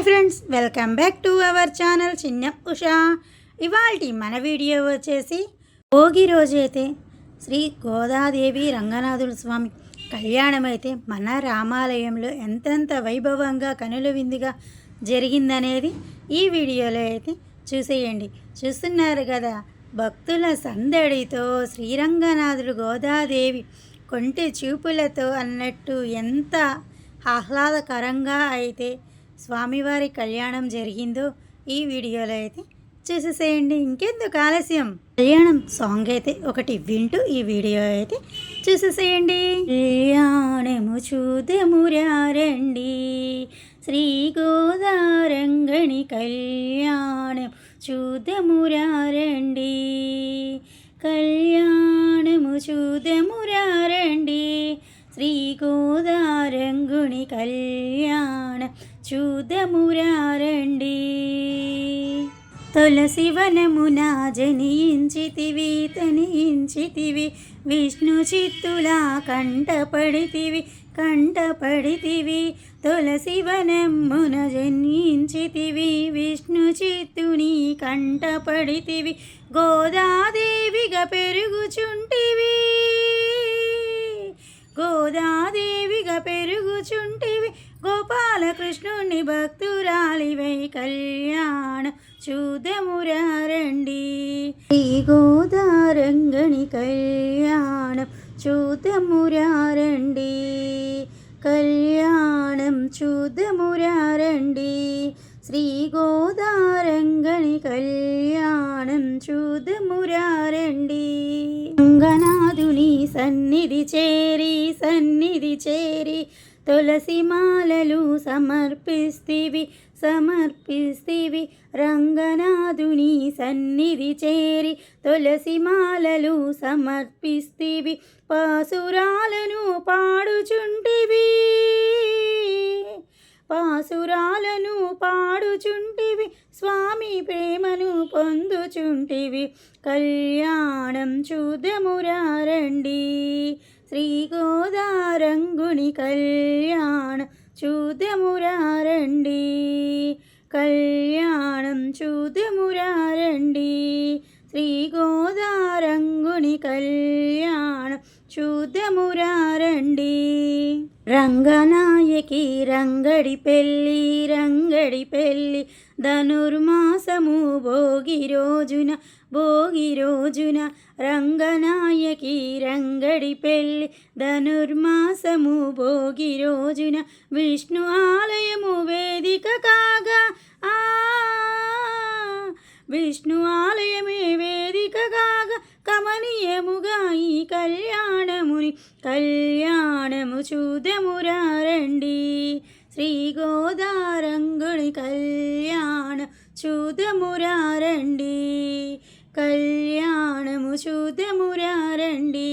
Hi friends welcome back to our channel చిన్న ఉషా. ఇవాళ మన వీడియో వచ్చేసి భోగి రోజైతే శ్రీ గోదాదేవి రంగనాథుల స్వామి కళ్యాణం అయితే మన రామాలయంలో ఎంతెంత వైభవంగా కనుల విందుగా జరిగిందనేది ఈ వీడియోలో అయితే చూసేయండి. చూస్తున్నారు కదా భక్తుల సందడితో శ్రీరంగనాథుడు గోదాదేవి కొంటి చూపులతో అన్నట్టు ఎంత ఆహ్లాదకరంగా అయితే స్వామివారి కళ్యాణం జరిగిందో ఈ వీడియోలో అయితే చూసేసేయండి. ఇంకెందుకు ఆలస్యం? కళ్యాణం సాంగ్ అయితే ఒకటి వింటూ ఈ వీడియో అయితే చూసేసేయండి. కళ్యాణము చూదమురారండి శ్రీ గోదారంగణి కళ్యాణం చూదమురారండి కళ్యాణము చూదమురారండి శ్రీగోదారంగుణి కళ్యాణ చూదమురారండి తులసి వనమున జనించితివి తనించితివి విష్ణు చిత్తులా కంటపడితివి కంటపడితివి తులసి వనమున జన్మించితివి విష్ణు చిత్తుని కంటపడితివి గోదాదేవిగా పెరుగుచుంటివి భక్తురాలివై కళ్యాణ చూదమురారండి శ్రీ గోదారంగణి కళ్యాణం చూదమురారండి కళ్యాణం చూదమురారండి శ్రీ గోదారంగణి కళ్యాణం చూదమురారండి రంగనాథుని సన్నిధి చేరి సన్నిధి చేరి తులసి మాలలు సమర్పిస్తివి రంగనాథుని సన్నిధి చేరి తులసి మాలలు సమర్పిస్తివి పాసురాలను పాడుచుంటివి. పాసురాలను పాడుచుంటివి స్వామి ప్రేమను పొందుచుంటివి. కళ్యాణం చూదమురారండి శ్రీ గోదారంగుని కళ్యాణం చూదమురారండి కళ్యాణం చూదమురారండి శ్రీ గోదారంగుని కళ్యాణం చూదమురారండి రంగనాయకి రంగడి పెళ్ళి రంగడి పెళ్ళి ధనుర్మాసము భోగి రోజున భోగి రోజున రంగనాయకి రంగడి పెళ్ళి ధనుర్మాసము భోగి రోజున విష్ణు ఆలయము వేదిక కాగా ఆ విష్ణు ఆలయమే వేదిక కాగా కమనీయముగా ఈ కళ్యాణముని కళ్యాణము చూదమురారండి శ్రీ గోదారంగుడి కళ్యాణ చూదమురారండి కళ్యాణము చూదమురారండి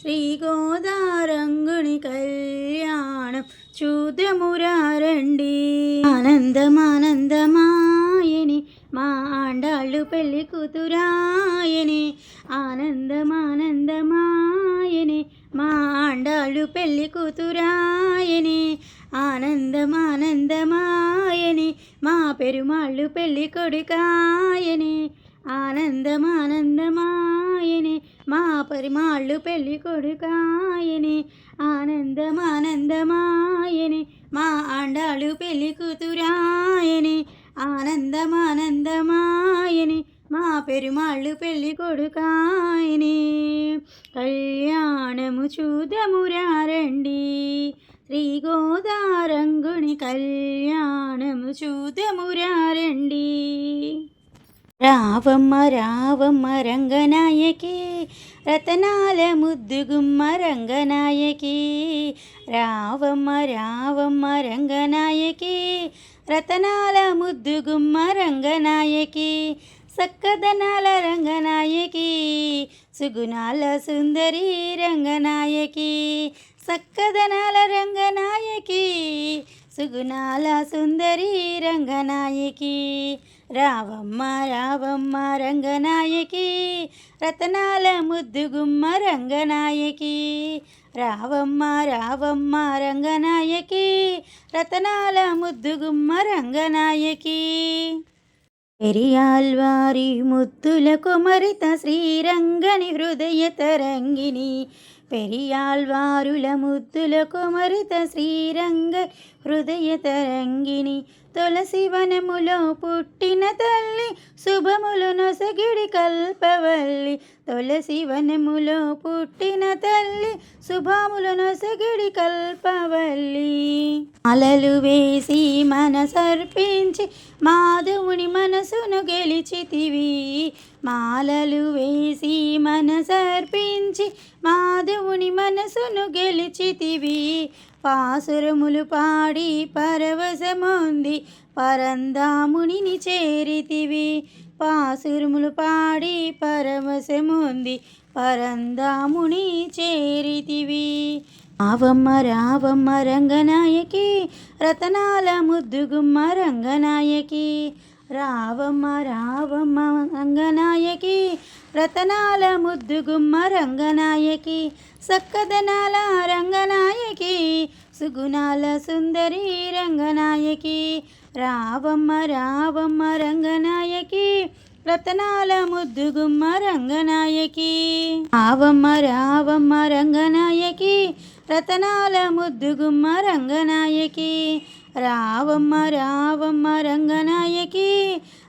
శ్రీ గోదారంగుని కళ్యాణం చూదమురారండి ఆనందమానందమాయని మా ఆండాళ్ళు పెళ్ళి కూతురాయనే ఆనందమానందమాయనే మా ఆండాళ్ళు పెళ్ళి కూతురాయనే ఆనందమానందమాయనే మా పెరుమాళ్ళు పెళ్ళి కొడుకాయనే ఆనందమానందమాయనే మా పరిమాళ్ళు పెళ్ళి కొడుకాయని ఆనందమానందమాయని మా ఆండాళ్ళు పెళ్ళి కూతురాయని ఆనందమానందమాయని మా పెరుమాళ్ళు పెళ్ళి కొడుకాయని కళ్యాణము చూదమురారండి శ్రీ గోదారంగుని కళ్యాణము చూదమురారండి రావమ్మ రావమ్మ రంగనాయకి రతనాల ముద్దుగుమ్మ రంగనాయకి రావమ్మ రావమ్మ రంగనాయకి రతనాల ముద్దుగుమ్మ రంగనాయకి సక్కదనాల రంగనాయకి సుగుణాల సుందరి రంగనాయకి సక్కదనాల రంగనాయకి సుగుణాల సుందరి రంగనాయకి రావమ్మ రావమ్మ రంగనాయకి రతనాల ముద్దుగుమ్మ రంగనాయకి రావమ్మ రావమ్మ రంగనాయకి. రతనాల ముద్దుగుమ్మ రంగనాయకి. పెరియాల్వారి ముద్దుల కుమరిత శ్రీరంగని హృదయ తరంగిణి. పెరియాల్వారుల ముద్దుల కుమరిత శ్రీరంగ హృదయ తరంగిణి. తులసి వనములో పుట్టిన తల్లి శుభములు నొసగిడి కల్పవల్లి. తులసి వనములో పుట్టిన తల్లి శుభములు నొసగిడి కల్పవల్లి. అలలు వేసి మనసర్పించి మాధవుని మన గెలిచితివి మాలలు వేసి మనసర్పించి మాధవుని మనసును గెలిచితివి. పాసురములు పాడి పరవశముంది పరందామునిని చేరితివి. పాసురములు పాడి పరవశముంది పరందాముని చేరితివి. రావమ్మ రావమ్మ రంగనాయకి రతనాల ముద్దుగుమ్మ రంగనాయకి రావమ్మ రావమ్మ రంగనాయకి. రతనాల ముద్దుగుమ్మ రంగనాయకి. సక్కదనాల రంగనాయకి. సుగుణాల సుందరి రంగనాయకి. రావమ్మ రావమ్మ రంగనాయకి. రతనాల ముద్దుగుమ్మ రంగనాయకి. రావమ్మ రావమ్మ రంగనాయకి. రతనాల ముద్దుగుమ్మ రంగనాయకి. రావమ్మ రావమ్మ రంగనాయకి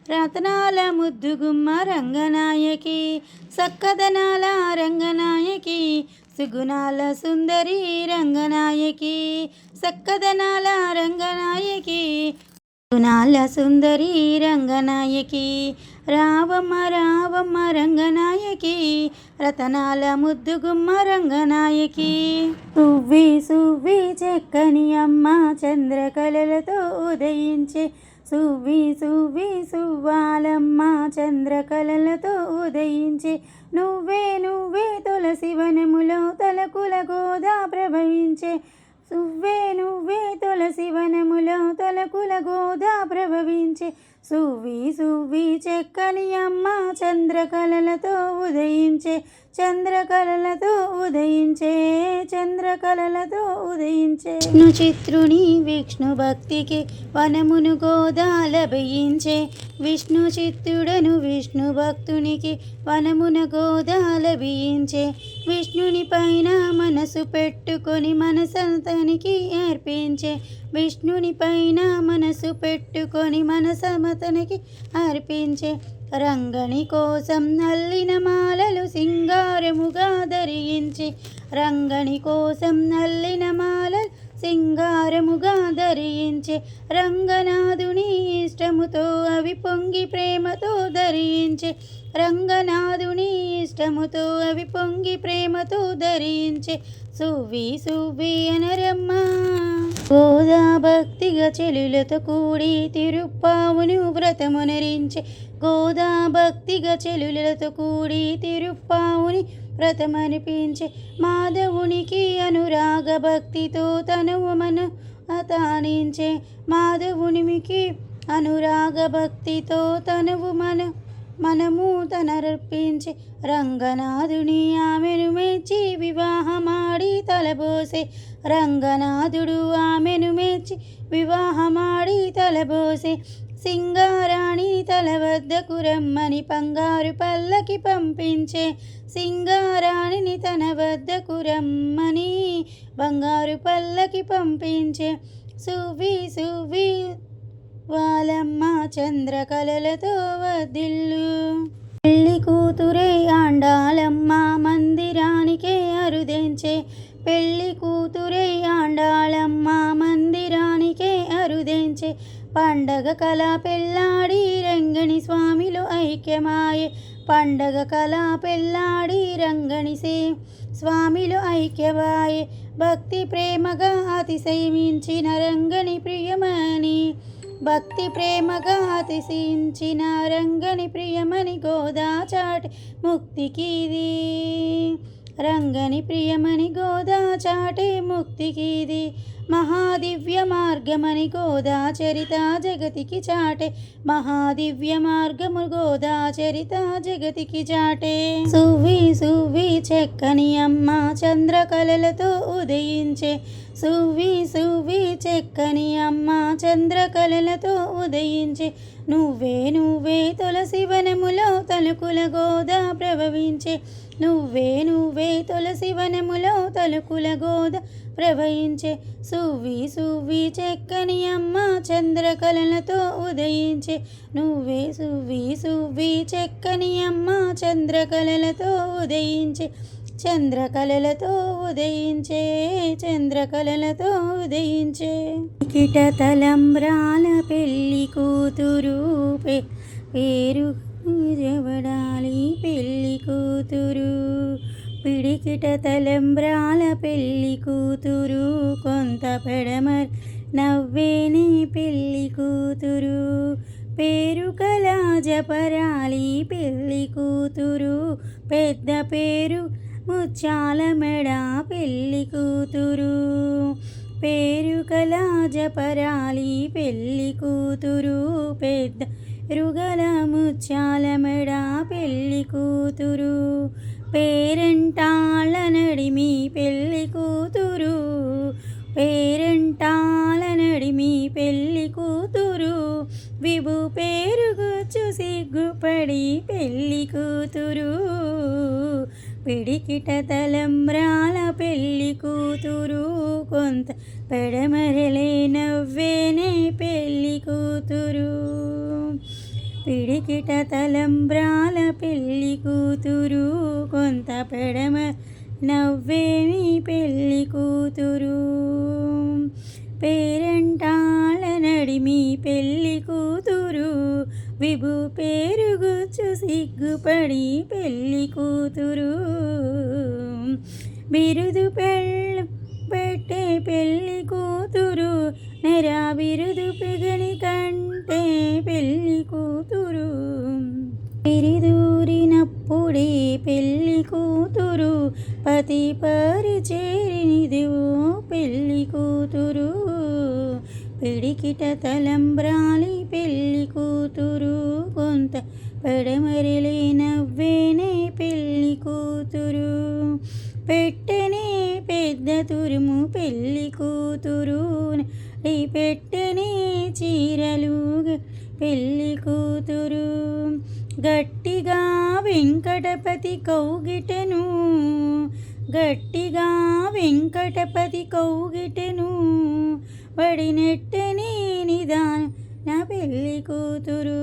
రతనాల ముద్దుగుమ్మ రంగనాయకి సక్కదనాల రంగనాయకి సుగుణాల సుందరి రంగనాయకి సక్కదనాల రంగనాయకి గుణాల సుందరి రంగనాయకి రావమ్మ రావమ్మ రంగనాయకి రతనాల ముద్దుగుమ్మ రంగనాయకి. సువ్వి సువ్వి చెక్కని అమ్మ చంద్రకళలతో ఉదయించే. సువ్వి సువ్వి సువ్వాలమ్మ చంద్రకళలతో ఉదయించే. నువ్వే నువ్వే తులసి వనములో తలకుల గోదా ప్రభవించే. సువ్వే నువ్వే తులసి వనములో తలకుల గోదా ప్రభవించే. సువ్వి సువ్వి చెక్కని అమ్మ చంద్రకళలతో ఉదయించే. చంద్రకళలతో ఉదయించే చంద్రకళలతో ఉదయించే. విష్ణు చిత్రుని విష్ణు భక్తికి వనమును గోదాల బయించే విష్ణు చిత్తుడను విష్ణు భక్తునికి వనమున గోదాల బియించే విష్ణుని పైన మనసు పెట్టుకొని మనసంతానికి అర్పించే. విష్ణుని పైన మనసు పెట్టుకొని మనసమతనికి అర్పించే. రంగని కోసం నల్లినమా ధరించి రంగని కోసం నల్లిన మాలలు సింగారముగా ధరించే రంగనాథుని ఇష్టముతో అవి పొంగి ప్రేమతో ధరించే రంగనాథుని ఇష్టముతో అవి పొంగి ప్రేమతో ధరించే సువ్వి సువ్వి అనరమ్మ. గోదా భక్తిగా చెలులతో కూడి తిరుప్పావును వ్రతమునరించే గోదా భక్తిగా చెలులతో కూడి తిరుప్పావుని వ్రతమనిపించే మాధవునికి అనురాగ భక్తితో తనువు మను అతానించే మాధవునికి అనురాగ భక్తితో తనువు మన మనము తనర్పించే రంగనాథుని ఆమెను మెచ్చి వివాహమాడి తలబోసే రంగనాథుడు ఆమెను మెచ్చి వివాహమాడి తలబోసే సింగారాణిని తల వద్దకు రమ్మని బంగారు పల్లకి పంపించే సింగారాణిని తన వద్దకు రమ్మని బంగారు పల్లకి పంపించే సువి సువి వాళ్ళమ్మ చంద్రకళలతో వదిల్లు. పెళ్ళి కూతురే ఆండాలమ్మ మందిరానికే అరుదెంచే పెళ్ళి కూతురే ఆండాలమ్మ మందిరానికే అరుదెంచే పండగ కళ పెళ్ళాడి రంగణి స్వామిలు ఐక్యమాయే. పండగ కళ పెళ్ళాడి రంగణి సే స్వామిలో ఐక్యవాయే భక్తి ప్రేమగా అతిశయించిన రంగని ప్రియమని భక్తి ప్రేమగా అతిశయించిన రంగని ప్రియమని గోదా చాటి ముక్తికిది రంగని ప్రియమని గోదా చాటే ముక్తికిది మహాదివ్య మార్గమని గోదా చరిత జగతికి చాటే. మహాదివ్య మార్గము గోదా చరిత జగతికి చాటే. సువ్వి సువ్వి చెక్కని అమ్మ చంద్రకళలతో ఉదయించే. సువ్వి సువ్వి చెక్కని అమ్మ చంద్రకళలతో ఉదయించే. నువ్వే నువ్వే తులసి వనములో తలుకుల గోదా ప్రభవించే నువ్వే నువ్వే తులసి వనములో తలుకుల గోద ప్రవహించే. సువ్వి సువ్వి చెక్కని అమ్మ చంద్రకళలతో ఉదయించే. నువ్వే సువ్వి సువ్వి చెక్కని అమ్మ చంద్రకళలతో ఉదయించే. చంద్రకళలతో ఉదయించే చంద్రకళలతో ఉదయించే. కిట తలంబ్రాల పెళ్ళి కూతురు పేరు జవడాలి పెళ్ళి కూతురు. పిడికిట తలంబ్రాల పెళ్ళి కూతురు కొంత పెడమర్ నవ్వేని పెళ్ళి కూతురు. పేరు కళా జపరాలి పెళ్ళి కూతురు పెద్ద పేరు ముచ్చాల మెడ పెళ్ళి కూతురు. పేరు కళాజపరాలి పెళ్ళి కూతురు. పెద్ద రుగల ముచ్చాల మెడ పెళ్ళి కూతురు. పేరెంటాళ్ళ నడిమి పెళ్ళి కూతురు. పేరెంటాల నడిమి పెళ్ళి కూతురు. విభు పేరుగుచ్చు సిగ్గుపడి పెళ్ళి కూతురు. పిడికిట తలంబ్రాల పెళ్ళి కూతురు కొంత పెడమరలే నవ్వేనే పెళ్ళి కూతురు. పిడికిట తలంబ్రాల పెళ్ళి కూతురు కొంత పెడమ నవ్వేమి పెళ్ళి కూతురు. పేరంటాల నడిమి పెళ్ళి కూతురు విభు పేరుగుచ్చు సిగ్గుపడి పెళ్ళి కూతురు బిరుదు పెళ్ళి పెట్టే పెళ్ళి కూతురు నెరా బిరుదు పెగని కంటే పెళ్ళి కూతురు పిరిదూరినప్పుడే పెళ్ళి కూతురు పతి పరిచేరినిదివో పెళ్ళి కూతురు పిడికిట తలంబ్రాలి పెళ్ళి కూతురు కొంత పెడమరిలే నవ్వేనే పెళ్ళి కూతురు. పెట్టనే పెద్ద తురుము పెళ్ళి కూతురు. పెట్టనే చీరలు పెళ్ళి కూతురు. గట్టిగా వెంకటపతి కౌగిటను. గట్టిగా వెంకటపతి కౌగిటను. వడినెట్టెని నిదాన నా పెళ్ళి కూతురు.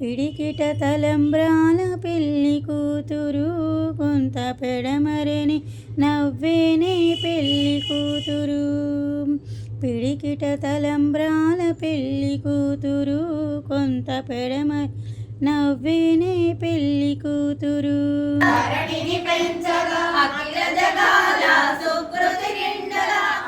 పిడికిట తలంబ్రాల పెళ్ళి కూతురు. కొంత పెడమరని నవ్వేనే పెళ్ళి కూతురు. పిడికిట తలంబ్రాల పెళ్ళి కూతురు. కొంత పెడమ నవ్వేనే పెళ్ళి కూతురు. పెంచగా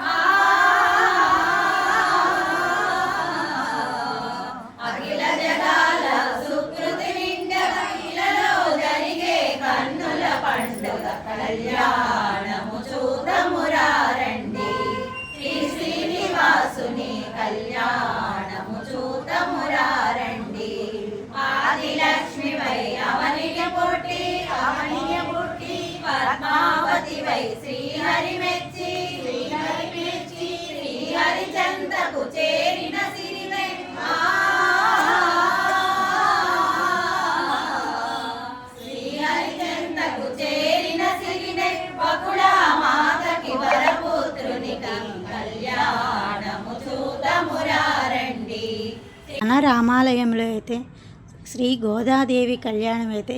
కళ్యాణము చూతమురారండి. శ్రీ శ్రీనివాసుని కళ్యాణము చూతమురారండి. ఆదిలక్ష్మి వై అవనియ పుట్టి అవనియ పుట్టి పద్మావతి వై శ్రీహరి మెచ్చి. శ్రీ రామాలయంలో అయితే శ్రీ గోదాదేవి కళ్యాణం అయితే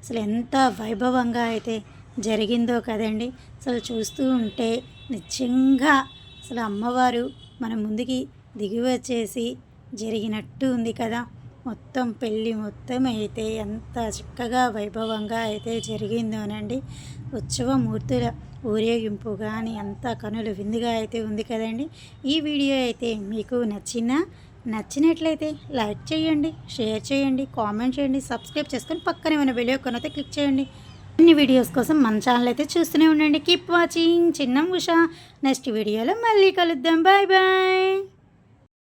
అసలు ఎంత వైభవంగా అయితే జరిగిందో కదండి. అసలు చూస్తూ ఉంటే నిజంగా అసలు అమ్మవారు మన ముందుకి దిగి వచ్చేసి జరిగినట్టు ఉంది కదా. మొత్తం పెళ్ళి మొత్తం అయితే ఎంత చక్కగా వైభవంగా అయితే జరిగిందోనండి. ఉత్సవమూర్తుల ఊరేగింపు కానీ అంత కనుల విందుగా అయితే ఉంది కదండి. ఈ వీడియో అయితే మీకు నచ్చిన నచ్చినట్లయితే లైక్ చేయండి షేర్ చేయండి కామెంట్ చేయండి సబ్స్క్రైబ్ చేసుకొని పక్కనే ఉన్న వీడియో కొనైతే క్లిక్ చేయండి. అన్ని వీడియోస్ కోసం మన ఛానల్ అయితే చూస్తూనే ఉండండి. కీప్ వాచింగ్ చిన్న ఉషా. నెక్స్ట్ వీడియోలో మళ్ళీ కలుద్దాం. Bye bye